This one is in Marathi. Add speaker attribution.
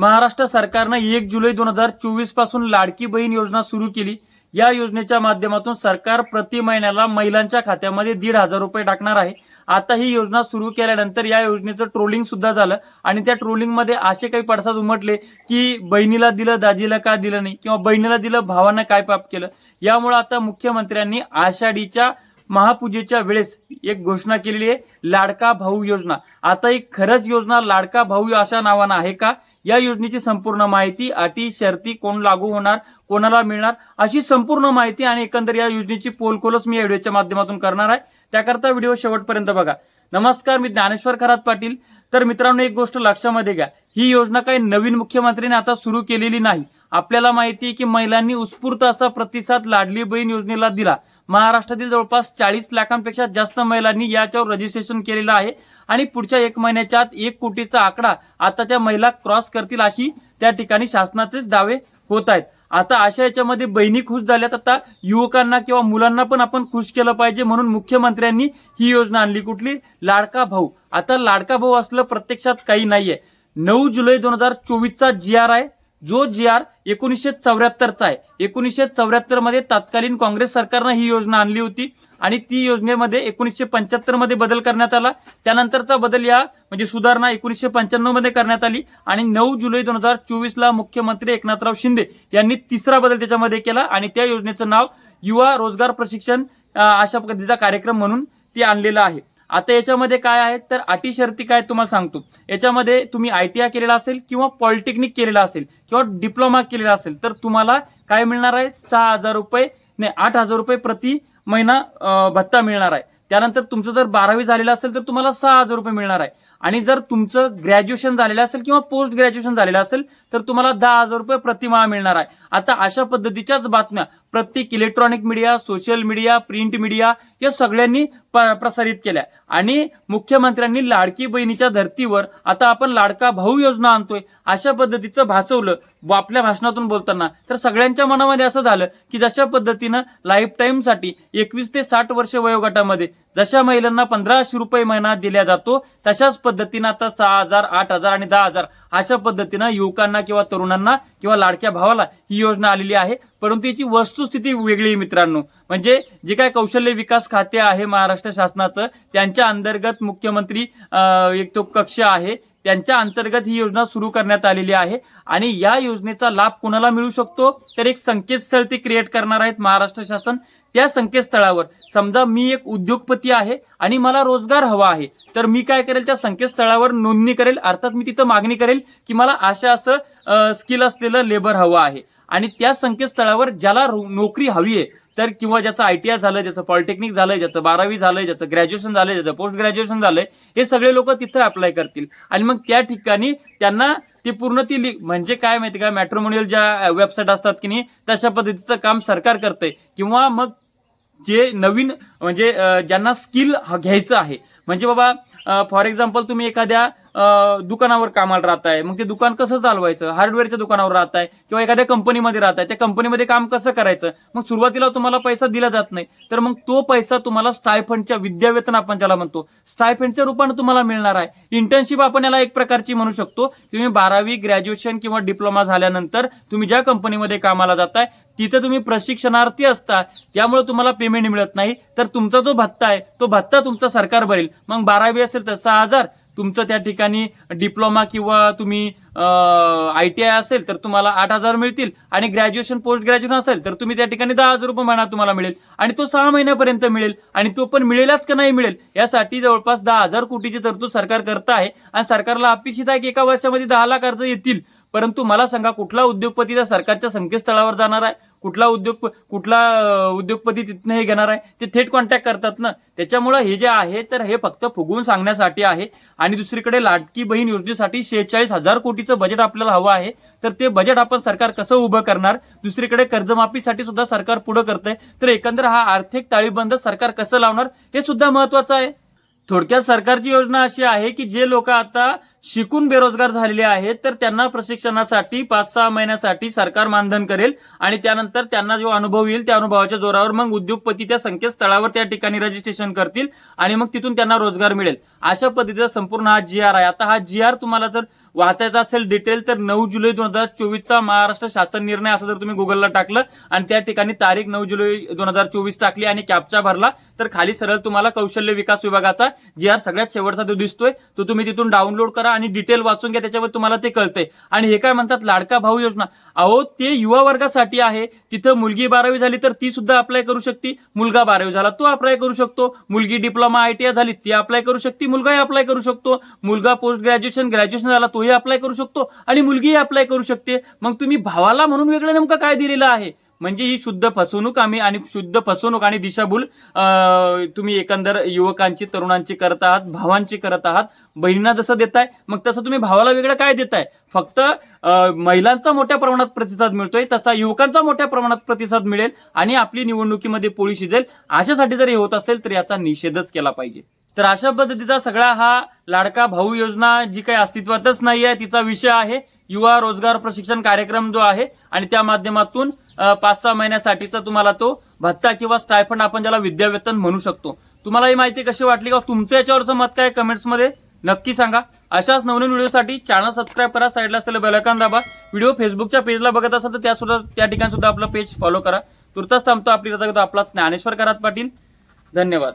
Speaker 1: महाराष्ट्र सरकारनं एक जुलै दोन हजार चोवीसपासून लाडकी बहीण योजना सुरू केली. या योजनेच्या माध्यमातून सरकार प्रति महिन्याला महिलांच्या खात्यामध्ये दीड हजार रुपये टाकणार आहे. आता ही योजना सुरू केल्यानंतर या योजनेचं ट्रोलिंग सुद्धा झालं आणि त्या ट्रोलिंगमध्ये असे काही पडसाद उमटले की बहिणीला दिलं दाजीला का दिलं नाही किंवा बहिणीला दिलं भावानं काय पाप केलं? यामुळे आता मुख्यमंत्र्यांनी आषाढीच्या महापूजेच्या वेळेस एक घोषणा केलेली आहे लाडका भाऊ योजना. आता ही खरंच योजना लाडका भाऊ अशा नावानं आहे का? या योजनेची संपूर्ण माहिती अटी शर्ती कोण लागू होणार कोणाला मिळणार अशी संपूर्ण माहिती आणि एकंदर या योजनेची पोलखोलच मी या व्हिडिओच्या माध्यमातून करणार आहे. त्याकरता व्हिडिओ शेवटपर्यंत बघा. नमस्कार मी ज्ञानेश्वर खरात पाटील. तर मित्रांनो एक गोष्ट लक्षामध्ये घ्या. ही योजना काही नवीन मुख्यमंत्र्यांनी आता सुरू केलेली नाही. आपल्याला माहिती आहे की महिलांनी उत्स्फूर्त असा प्रतिसाद लाडली बहीण योजनेला दिला. महाराष्ट्रातील जवळपास चाळीस लाखांपेक्षा जास्त महिलांनी याच्यावर रजिस्ट्रेशन केलेलं आहे. आणि पुढच्या एक महिन्याच्या आत एक कोटीचा आकडा आता त्या महिला क्रॉस करतील अशी त्या ठिकाणी शासनाचेच दावे होत आहेत. आता अशा याच्यामध्ये बहिणी खुश झाल्यात. आता युवकांना किंवा मुलांना पण आपण खुश केलं पाहिजे म्हणून मुख्यमंत्र्यांनी ही योजना आणली. कुठली? लाडका भाऊ. आता लाडका भाऊ असलं प्रत्यक्षात काही नाहीये. नऊ जुलै दोन हजार चोवीसचा जी आर आहे जो जी आर एकोणीसशे चौऱ्याहत्तरचा आहे. एकोणीसशे चौऱ्याहत्तरमध्ये तत्कालीन काँग्रेस सरकारनं ही योजना आणली होती आणि ती योजनेमध्ये एकोणीसशे पंच्याहत्तरमध्ये बदल करण्यात आला. त्यानंतरचा बदल या म्हणजे सुधारणा एकोणीसशे पंच्याण्णवमध्ये करण्यात आली आणि नऊ जुलै दोन हजार चोवीसला मुख्यमंत्री एकनाथराव शिंदे यांनी तिसरा बदल त्याच्यामध्ये केला आणि त्या योजनेचं नाव युवा रोजगार प्रशिक्षण अशा पद्धतीचा कार्यक्रम म्हणून ते आणलेलं आहे. आता याच्यामध्ये काय आहे? तर अटी शर्ती काय तुम्हाला सांगतो. याच्यामध्ये तुम्ही आय टी आय केलेला असेल किंवा पॉलिटेक्निक केलेला असेल किंवा डिप्लोमा केलेला असेल तर तुम्हाला काय मिळणार आहे? सहा हजार रुपये नाही आठ हजार रुपये प्रति महिना भत्ता मिळणार आहे. त्यानंतर तुमचं जर बारावी झालेलं असेल तर तुम्हाला सहा हजार रुपये मिळणार आहे. आणि जर तुमचं ग्रॅज्युएशन झालेलं असेल किंवा पोस्ट ग्रॅज्युएशन झालेलं असेल तर तुम्हाला दहा हजार रुपये प्रतिमाहा मिळणार आहे. आता अशा पद्धतीच्याच बातम्या प्रत्येक electronic media social media print media या सगळ्यांनी प- प्रसारित केल्या. आणि मुख्यमंत्र्यांनी लाडकी बहिणीच्या धर्तीवर आता आपण लाडका भाऊ योजना आणतोय अशा पद्धतीचं भासवलं. व आपल्या भाषणातून बोलताना तर सगळ्यांच्या मनामध्ये असं झालं की जशा पद्धतीनं लाईफ टाईमसाठी एकवीस ते साठ वर्ष वयोगटामध्ये जशा महिलांना पंधराशे रुपये महिना दिला जातो तशाच पद्धतीनं आता सहा हजार आठ हजार आणि दहा हजार अशा पद्धतीनं युवकांना किंवा तरुणांना किंवा लाडक्या भावाला ही योजना आलेली आहे. परंतु याची वस्तुस्थिती वेगळी आहे मित्रांनो. म्हणजे जे काय कौशल्य विकास खाते आहे महाराष्ट्र शासनाचं त्यांच्या अंतर्गत मुख्यमंत्री एक तो कक्ष आहे. त्यांच्या अंतर्गत ही योजना सुरू करण्यात आलेली आहे. आणि या योजनेचा लाभ कोणाला मिळू शकतो? तर एक संकेतस्थळ ते क्रिएट करणार आहेत महाराष्ट्र शासन. त्या संकेतस्थळावर समजा मी एक उद्योगपती आहे आणि मला रोजगार हवा आहे तर मी काय करेल? त्या संकेतस्थळावर नोंदणी करेल. अर्थात मी तिथं मागणी करेल की मला अशा असं स्किल असलेलं लेबर हवं आहे. आणि त्या संकेतस्थळावर ज्याला रो- नोकरी हवी आहे तर किंवा ज्याचं आय टी आय झालं ज्याचं पॉलिटेक्निक झालं ज्याचं बारावी झालं ज्याचं ग्रॅज्युएशन झालं ज्याचं पोस्ट ग्रॅज्युएशन झालंय हे सगळे लोक तिथं अप्लाय करतील. आणि मग त्या ठिकाणी त्यांना ती पूर्ण ती लि- म्हणजे काय माहिती का मॅट्रोमोनियल ज्या वेबसाईट असतात की नाही तशा पद्धतीचं काम सरकार करतंय. किंवा मग जे नवीन म्हणजे ज्यांना स्किल घ्यायचं आहे. म्हणजे बाबा फॉर एक्झाम्पल तुम्ही एखाद्या दुकानावर कामाला राहत आहे. मग ते दुकान कसं चालवायचं? हार्डवेअरच्या दुकानावर राहत आहे किंवा एखाद्या कंपनीमध्ये राहताय त्या कंपनीमध्ये काम कसं करायचं? मग सुरुवातीला तुम्हाला पैसा दिला जात नाही. तर मग तो पैसा तुम्हाला स्टायफंडच्या विद्यावेतन आपण ज्याला म्हणतो स्टायफंडच्या रूपाने तुम्हाला मिळणार आहे. इंटर्नशिप आपण याला एक प्रकारची म्हणू शकतो. तुम्ही बारावी ग्रॅज्युएशन किंवा डिप्लोमा झाल्यानंतर तुम्ही ज्या कंपनीमध्ये कामाला जाताय तिथे तुम्ही प्रशिक्षणार्थी असता. त्यामुळे तुम्हाला पेमेंट मिळत नाही. तर तुमचा जो भत्ता आहे तो भत्ता तुमचा सरकार भरेल. मग बारावी असेल तर सहा हजार तुमचं त्या ठिकाणी डिप्लोमा किंवा तुम्ही आय टी आय असेल तर तुम्हाला आठ हजार मिळतील. आणि ग्रॅज्युएशन पोस्ट ग्रॅज्युएशन असेल तर तुम्ही त्या ठिकाणी दहा हजार रुपये महिना तुम्हाला मिळेल. आणि तो सहा महिन्यापर्यंत मिळेल. आणि तो पण मिळेलच का नाही मिळेल यासाठी जवळपास दहा हजार कोटीची तरतूद सरकार करत आहे. आणि सरकारला अपेक्षित आहे की एका वर्षामध्ये दहा लाख अर्ज येतील. परंतु मला सांगा कुठला उद्योगपती त्या सरकारच्या संकेतस्थळावर जाणार आहे? कुठला उद्योग कुठला उद्योगपती तिथनं हे घेणार आहे ते थेट कॉन्टॅक्ट करतात ना. त्याच्यामुळं हे जे आहे तर हे फक्त फुगवून सांगण्यासाठी आहे. आणि दुसरीकडे लाडकी बहीण योजनेसाठी शेहेचाळीस हजार कोटीचं बजेट आपल्याला हवं आहे. तर ते बजेट आपण सरकार कसं उभं करणार? दुसरीकडे कर्जमाफीसाठी सुद्धा सरकार पुढं करतंय. तर एकंदर हा आर्थिक ताळीबंद सरकार कसं लावणार? हे सुद्धा महत्वाचं आहे. थोडक्यात सरकारची योजना अशी आहे की जे लोक आता शिकून बेरोजगार झालेले आहेत तर त्यांना प्रशिक्षणासाठी पाच सहा महिन्यासाठी सरकार मानधन करेल आणि त्यानंतर त्यांना जो अनुभव येईल त्या अनुभवाच्या जोरावर मग उद्योगपती त्या संकेतस्थळावर त्या ठिकाणी रजिस्ट्रेशन करतील आणि मग तिथून त्यांना रोजगार मिळेल. अशा पद्धतीचा संपूर्ण हा जी आर आहे. आता हा जी आर तुम्हाला जर वाचायचा असेल डिटेल तर नऊ जुलै दोन हजार चोवीसचा महाराष्ट्र शासन निर्णय असं जर तुम्ही गुगलला टाकलं आणि त्या ठिकाणी तारीख नऊ जुलै दोन हजार चोवीस टाकली आणि कॅपचा भरला तर खाली सरळ तुम्हाला कौशल्य विकास विभागाचा जी आर सगळ्यात शेवटचा जो दिसतोय तो तुम्ही तिथून डाउनलोड करा आणि डिटेल वाचून घ्या त्याच्यावर तुम्हाला ते कळतंय. आणि हे काय म्हणतात लाडका भाऊ योजना. अहो ते युवा वर्गासाठी आहे. तिथं मुलगी बारावी झाली तर ती सुद्धा अप्लाय करू शकते. मुलगा बारावी झाला तो अप्लाय करू शकतो. मुलगी डिप्लोमा आयटीआय झाली ती अप्लाय करू शकते. मुलगाही अप्लाय करू शकतो. मुलगा पोस्ट ग्रॅज्युएशन ग्रॅज्युएशन झाला तोही अप्लाय करू शकतो. आणि मुलगीही अप्लाय करू शकते. मग तुम्ही भावाला म्हणून वेगळं नेमकं काय दिलेलं आहे? म्हणजे ही शुद्ध फसवणूक आम्ही आणि शुद्ध फसवणूक आणि दिशाभूल तुम्ही एकंदर युवकांची तरुणांची करत आहात भावांची करत आहात बहिणींना जसं देताय मग तसं तुम्ही भावाला वेगळं काय देताय? फक्त महिलांचा मोठ्या प्रमाणात प्रतिसाद मिळतोय तसा युवकांचा मोठ्या प्रमाणात प्रतिसाद मिळेल आणि आपली निवडणुकीमध्ये पोळी शिजेल. अशासाठी जर हे होत असेल तर याचा निषेधच केला पाहिजे. तर अशा पद्धतीचा सगळा हा लाडका भाऊ योजना जी काही अस्तित्वातच नाही आहे तिचा विषय आहे. युवा रोजगार प्रशिक्षण कार्यक्रम जो आहे आणि त्या माध्यमातून पाच सहा महिन्यासाठीचा तुम्हाला तो भत्ता किंवा स्टायफंड आपण ज्याला विद्यावेतन म्हणू शकतो. तुम्हाला ही माहिती कशी वाटली का? तुमचं याच्यावरचं मत काय कमेंट्समध्ये नक्की सांगा. अशाच नवनवीन व्हिडिओसाठी चॅनल सबस्क्राईब करा साईडला असलेलं बेलकान दाबा. व्हिडिओ फेसबुकच्या पेजला बघत असाल तर त्या सुद्धा त्या ठिकाणी सुद्धा आपलं पेज फॉलो करा. तुर्तास थांबतो आपली रजा आपलाच ज्ञानेश्वर करात पाटील. धन्यवाद.